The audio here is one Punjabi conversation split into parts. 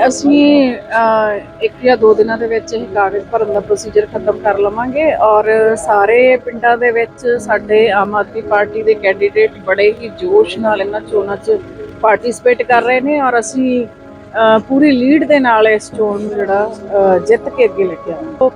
ਅਸੀਂ ਇੱਕ ਜਾਂ ਦੋ ਦਿਨਾਂ ਦੇ ਵਿੱਚ ਇਹ ਕਾਗਜ਼ ਭਰਨ ਦਾ ਪ੍ਰੋਸੀਜਰ ਖਤਮ ਕਰ ਲਵਾਂਗੇ ਔਰ ਸਾਰੇ ਪਿੰਡਾਂ ਦੇ ਵਿੱਚ ਸਾਡੇ ਆਮ ਆਦਮੀ ਪਾਰਟੀ ਦੇ ਕੈਂਡੀਡੇਟ ਬੜੇ ਹੀ ਜੋਸ਼ ਨਾਲ ਇਹਨਾਂ ਚੋਣਾਂ 'ਚ ਪਾਰਟਿਸਿਪੇਟ ਕਰ ਰਹੇ ਨੇ ਔਰ ਅਸੀਂ ਪੂਰੀ ਲੀਡ ਦੇ ਨਾਲ ਇਸ ਚੋਣ ਨੂੰ ਜਿਹੜਾ ਜਿੱਤ ਕੇ ਅੱਗੇ ਲੈ ਕੇ ਆਵਾਂਗੇ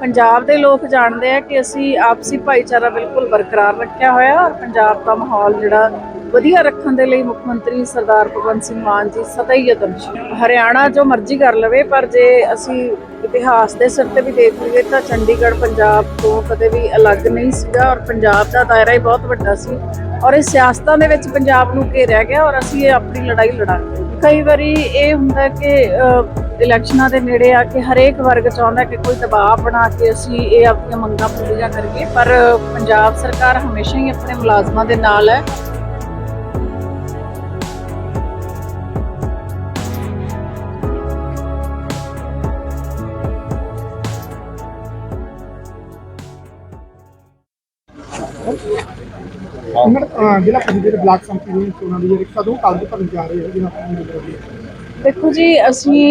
ਪੰਜਾਬ ਦੇ ਲੋਕ ਜਾਣਦੇ ਆ ਕਿ ਅਸੀਂ ਆਪਸੀ ਭਾਈਚਾਰਾ ਬਿਲਕੁਲ ਬਰਕਰਾਰ ਰੱਖਿਆ ਹੋਇਆ ਔਰ ਪੰਜਾਬ ਦਾ ਮਾਹੌਲ ਜਿਹੜਾ ਵਧੀਆ ਰੱਖਣ ਦੇ ਲਈ ਮੁੱਖ ਮੰਤਰੀ ਸਰਦਾਰ ਭਗਵੰਤ ਸਿੰਘ ਮਾਨ ਜੀ ਸਦਾ ਹੀ ਯਤਨਸ਼ੀਲ ਹਰਿਆਣਾ ਜੋ ਮਰਜ਼ੀ ਕਰ ਲਵੇ, ਪਰ ਜੇ ਅਸੀਂ ਇਤਿਹਾਸ ਦੇ ਸਿਰ ਤੇ ਵੀ ਦੇਖ ਲਈਏ ਤਾਂ ਚੰਡੀਗੜ੍ਹ, ਪੰਜਾਬ ਤੋਂ ਕਦੇ ਵੀ ਅਲੱਗ ਨਹੀਂ ਸੀਗਾ ਔਰ ਪੰਜਾਬ ਦਾ ਦਾਇਰਾ ਹੀ ਬਹੁਤ ਵੱਡਾ ਸੀ। ਔਰ ਇਹ ਸਿਆਸਤਾਂ ਦੇ ਵਿੱਚ ਪੰਜਾਬ ਨੂੰ ਘੇਰਿਆ ਗਿਆ ਔਰ ਅਸੀਂ ਇਹ ਆਪਣੀ ਲੜਾਈ ਲੜਾਂਗੇ। ਕਈ ਵਾਰੀ ਇਹ ਹੁੰਦਾ ਕਿ ਇਲੈਕਸ਼ਨਾਂ ਦੇ ਨੇੜੇ ਆ ਕੇ ਹਰੇਕ ਵਰਗ ਚਾਹੁੰਦਾ ਕਿ ਕੋਈ ਦਬਾਅ ਬਣਾ ਕੇ ਅਸੀਂ ਇਹ ਆਪਣੀਆਂ ਮੰਗਾਂ ਪੂਰੀਆਂ ਕਰੀਏ, ਪਰ ਪੰਜਾਬ ਸਰਕਾਰ ਹਮੇਸ਼ਾ ਹੀ ਆਪਣੇ ਮੁਲਾਜ਼ਮਾਂ ਦੇ ਨਾਲ ਹੈ। ਹੁਣ ਅਹ, ਜ਼ਿਲ੍ਹਾ ਪੰਚਾਇਤ ਬਲਾਕ ਸੰਮਤੀ ਦੀਆਂ ਚੋਣਾਂ ਦੀ ਜਿਹੜੀ ਕਦੋਂ ਕਾਗਜ਼ ਭਰਨ ਜਾ ਰਹੇ ਹੋ ਜਿਹਨਾਂ ਨੂੰ ਮਿਲ ਰਹੀ ਹੈ। ਦੇਖੋ ਜੀ ਅਸੀਂ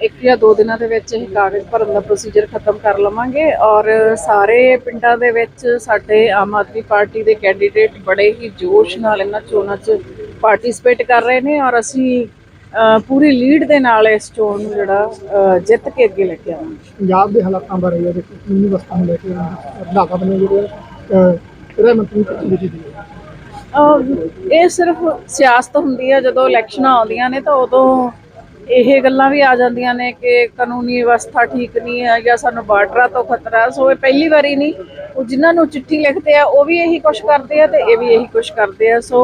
ਇੱਕ ਜਾਂ ਦੋ ਦਿਨਾਂ ਦੇ ਵਿੱਚ ਇਹ ਕਾਗਜ਼ ਭਰਨ ਦਾ ਪ੍ਰੋਸੀਜਰ ਖਤਮ ਕਰ ਲਵਾਂਗੇ ਔਰ ਸਾਰੇ ਪਿੰਡਾਂ ਦੇ ਵਿੱਚ ਸਾਡੇ ਆਮ ਆਦਮੀ ਪਾਰਟੀ ਦੇ ਕੈਂਡੀਡੇਟ ਬੜੇ ਹੀ ਜੋਸ਼ ਨਾਲ ਇਹਨਾਂ ਚੋਣਾਂ 'ਚ ਪਾਰਟਿਸਿਪੇਟ ਕਰ ਰਹੇ ਨੇ ਔਰ ਅਸੀਂ ਪੂਰੀ ਲੀਡ ਦੇ ਨਾਲ ਇਸ ਚੋਣ ਨੂੰ ਜਿਹੜਾ ਜਿੱਤ ਕੇ ਅੱਗੇ ਲੈ ਕੇ ਆਵਾਂਗੇ। ਪੰਜਾਬ ਦੇ ਹਾਲਾਤਾਂ ਬਾਰੇ ਜਾਂ ਦੇਖੋ ਕਾਨੂੰਨੀ ਵਸਤਾਂ ਨੂੰ ਲੈ ਕੇ ਰੰਧਾਵਾ ਬਣੇ ਜਿਹੜੇ ਅਹ, ਮੰਤਰੀ ਤੱਕ ਦੀ ਅਹ ਇਹ ਸਿਰਫ ਸਿਆਸਤ ਹੁੰਦੀ ਹੈ ਜਦੋਂ ਇਲੈਕਸ਼ਨਾਂ ਆਉਂਦੀਆਂ ਨੇ ਤਾਂ ਉਦੋਂ ਇਹ ਗੱਲਾਂ ਵੀ ਆ ਜਾਂਦੀਆਂ ਨੇ ਕਿ ਕਾਨੂੰਨੀ ਵਿਵਸਥਾ ਠੀਕ ਨਹੀਂ ਹੈ ਜਾਂ ਸਾਨੂੰ ਬਾਰਡਰਾਂ ਤੋਂ ਖਤਰਾ ਸੋ ਇਹ ਪਹਿਲੀ ਵਾਰੀ ਨਹੀਂ ਉਹ ਜਿਨ੍ਹਾਂ ਨੂੰ ਚਿੱਠੀ ਲਿਖਦੇ ਆ ਉਹ ਵੀ ਇਹੀ ਕੁਝ ਕਰਦੇ ਆ ਤੇ ਇਹ ਵੀ ਇਹੀ ਕੁਝ ਕਰਦੇ ਆ। ਸੋ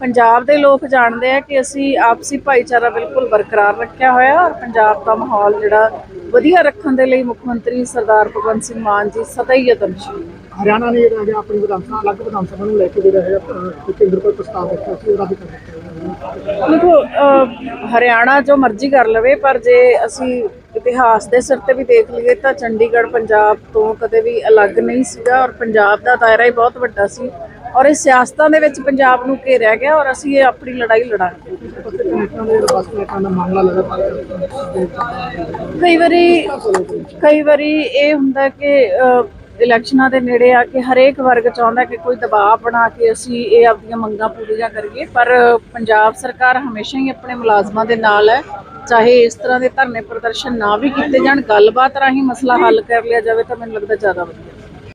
ਪੰਜਾਬ ਦੇ ਲੋਕ ਜਾਣਦੇ ਆ ਕਿ ਅਸੀਂ ਆਪਸੀ ਭਾਈਚਾਰਾ ਬਿਲਕੁਲ ਬਰਕਰਾਰ ਰੱਖਿਆ ਹੋਇਆ ਔਰ ਪੰਜਾਬ ਦਾ ਮਾਹੌਲ ਜਿਹੜਾ ਵਧੀਆ ਰੱਖਣ ਦੇ ਲਈ ਮੁੱਖ ਮੰਤਰੀ ਸਰਦਾਰ ਭਗਵੰਤ ਸਿੰਘ ਮਾਨ ਜੀ ਸਦਾ ਹੀ ਯਤਨਸ਼ੀਲ ਹਰਿਆਣਾ ਨੇ ਜਿਹੜਾ ਹੈਗਾ ਆਪਣੀ ਵਿਧਾਨ ਸਭਾ ਅਲੱਗ ਵਿਧਾਨ ਸਭਾ ਨੂੰ ਲੈ ਕੇ ਜਿਹੜਾ ਅਹ, ਕੇਂਦਰ ਕੋਲ ਪ੍ਰਸਤਾਵ ਰੱਖਿਆ ਸੀ ਉਹਦਾ ਵੀ ਕਰ ਦਿੱਤਾ ਦੇਖੋ ਹਰਿਆਣਾ ਜੋ ਮਰਜ਼ੀ ਕਰ ਲਵੇ ਪਰ ਜੇ ਅਸੀਂ ਇਤਿਹਾਸ ਦੇ ਸਿਰ ਤੇ ਵੀ ਦੇਖ ਲਈਏ ਤਾਂ ਚੰਡੀਗੜ੍ਹ ਪੰਜਾਬ ਤੋਂ ਕਦੇ ਵੀ ਅਲੱਗ ਨਹੀਂ ਸੀਗਾ ਔਰ ਪੰਜਾਬ ਦਾ ਦਾਇਰਾ ਹੀ ਬਹੁਤ ਵੱਡਾ ਸੀ। ਔਰ ਇਹ ਸਿਆਸਤਾਂ ਦੇ ਵਿੱਚ ਪੰਜਾਬ ਨੂੰ ਘੇਰਿਆ ਗਿਆ ਔਰ ਅਸੀਂ ਇਹ ਆਪਣੀ ਲੜਾਈ ਲੜਾਂਗੇ। ਕਈ ਵਾਰੀ ਕਈ ਵਾਰੀ ਇਹ ਹੁੰਦਾ ਕਿ ਇਲੈਕਸ਼ਨਾਂ ਦੇ ਨੇੜੇ ਆ ਕੇ ਹਰੇਕ ਵਰਗ ਚਾਹੁੰਦਾ ਕਿ ਕੋਈ ਦਬਾਅ ਬਣਾ ਕੇ ਅਸੀਂ ਇਹ ਆਪਣੀਆਂ ਮੰਗਾਂ ਪੂਰੀਆਂ ਕਰੀਏ, ਪਰ ਪੰਜਾਬ ਸਰਕਾਰ ਹਮੇਸ਼ਾ ਹੀ ਆਪਣੇ ਮੁਲਾਜ਼ਮਾਂ ਦੇ ਨਾਲ ਹੈ। ਚਾਹੇ ਇਸ ਤਰ੍ਹਾਂ ਦੇ ਧਰਨੇ ਪ੍ਰਦਰਸ਼ਨ ਨਾ ਵੀ ਕੀਤੇ ਜਾਣ, ਗੱਲਬਾਤ ਰਾਹੀਂ ਮਸਲਾ ਹੱਲ ਕਰ ਲਿਆ ਜਾਵੇ ਤਾਂ ਮੈਨੂੰ ਲੱਗਦਾ ਜ਼ਿਆਦਾ ਵਧੀਆ।